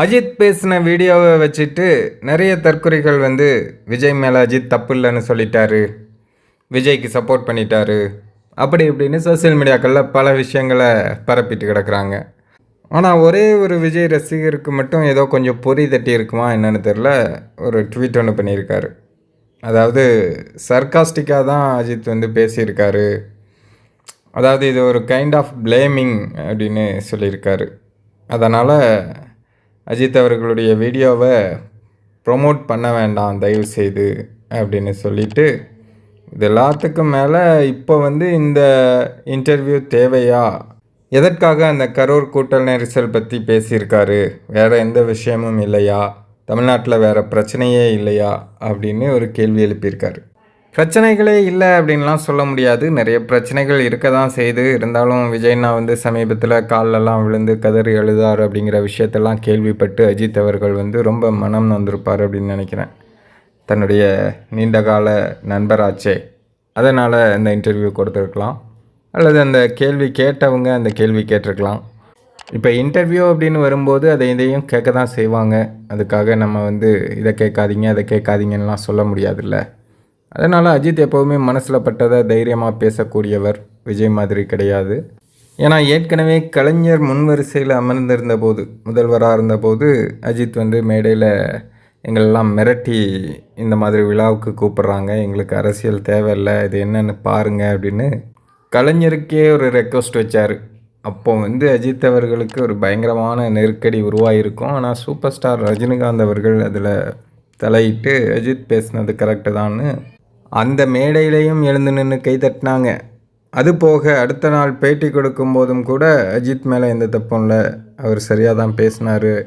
அஜித் பேசின வீடியோவை வச்சுட்டு நிறைய தற்கொலைகள் வந்து விஜய் மேலே அஜித் தப்பு இல்லைன்னு சொல்லிட்டாரு. விஜய்க்கு சப்போர்ட் பண்ணிட்டாரு. அப்படி இப்படின்னு சோஷியல் மீடியாக்களில் பல விஷயங்களை பரப்பிட்டு கிடக்குறாங்க. ஆனால் ஒரே ஒரு விஜய் ரசிகருக்கு மட்டும் ஏதோ கொஞ்சம் பொறி தட்டி இருக்குமா என்னென்னு தெரில ஒரு ட்வீட் ஒன்று பண்ணியிருக்காரு. அதாவது சர்காஸ்டிக்காக தான் அஜித் வந்து பேசியிருக்காரு. அதாவது இது ஒரு கைண்ட் ஆஃப் பிளேமிங் அப்படின்னு சொல்லியிருக்காரு. அதனால் அஜித் அவர்களுடைய வீடியோவை ப்ரொமோட் பண்ண வேண்டாம் தயவு செய்து அப்படின்னு சொல்லிட்டு இது எல்லாத்துக்கும் மேலே இப்போ வந்து இந்த இன்டர்வியூ தேவையா? எதற்காக அந்த கரூர் கூட்டல் நெரிசல் பற்றி பேசியிருக்காரு? வேறு எந்த விஷயமும் இல்லையா? தமிழ்நாட்டில் வேறு பிரச்சனையே இல்லையா? அப்படின்னு ஒரு கேள்வி எழுப்பியிருக்காரு. பிரச்சனைகளே இல்லை அப்படின்லாம் சொல்ல முடியாது. நிறைய பிரச்சனைகள் இருக்க தான் செய்து. இருந்தாலும் விஜய்னா வந்து சமீபத்தில் காலெல்லாம் விழுந்து கதறி எழுதார் அப்படிங்கிற விஷயத்தெல்லாம் கேள்விப்பட்டு அஜித் அவர்கள் வந்து ரொம்ப மனம் நொந்திருப்பார் அப்படின்னு நினைக்கிறேன். தன்னுடைய நீண்டகால நண்பராச்சே. அதனால் இந்த இன்டர்வியூ கொடுத்துருக்கலாம். அல்லது அந்த கேள்வி கேட்டவங்க அந்த கேள்வி கேட்டிருக்கலாம். இப்போ இன்டர்வியூ அப்படின்னு வரும்போது அதை இதையும் கேட்க தான் செய்வாங்க. அதுக்காக நம்ம வந்து இதை கேட்காதீங்க அதை கேட்காதீங்கன்னெலாம் சொல்ல முடியாதுல்ல. அதனால் அஜித் எப்போவுமே மனசில் பட்டதை தைரியமாக பேசக்கூடியவர் விஜய் மாதிரி கிடையாது. ஏன்னா ஏற்கனவே கலைஞர் முன்வரிசையில் அமர்ந்திருந்த போது முதல்வராக இருந்தபோது அஜித் வந்து மேடையில் எங்களெல்லாம் மிரட்டி இந்த மாதிரி விழாவுக்கு கூப்பிட்றாங்க. எங்களுக்கு அரசியல் தேவையில்லை இது என்னென்னு பாருங்க அப்படின்னு கலைஞருக்கே ஒரு ரெக்வஸ்ட் வச்சார். அப்போ வந்து அஜித் அவர்களுக்கு ஒரு பயங்கரமான நெருக்கடி உருவாகிருக்கும் ஆனால் சூப்பர் ஸ்டார் ரஜினிகாந்த் அவர்கள் அதில் தலையிட்டு அஜித் பேசினது கரெக்டு தான்னு அந்த மேடையிலையும் எழுந்து நின்று கை தட்டினாங்க. அது போக அடுத்த நாள் பேட்டி கொடுக்கும் போதும் கூட அஜித் மேலே எந்த தப்பும் இல்லை. அவர் சரியாக தான் பேசினார்.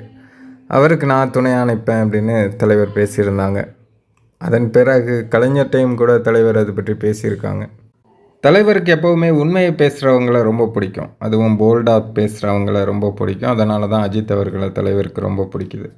அவருக்கு நான் துணையாக நிற்பேன் அப்படின்னு தலைவர் பேசியிருந்தாங்க. அதன் பிறகு கலைஞர்கிட்டையும் கூட தலைவர் அது பற்றி பேசியிருக்காங்க. தலைவருக்கு எப்போவுமே உண்மையை பேசுகிறவங்கள ரொம்ப பிடிக்கும். அதுவும் போல்டாக பேசுகிறவங்கள ரொம்ப பிடிக்கும். அதனால தான் அஜித் அவர்களை தலைவருக்கு ரொம்ப பிடிக்குது.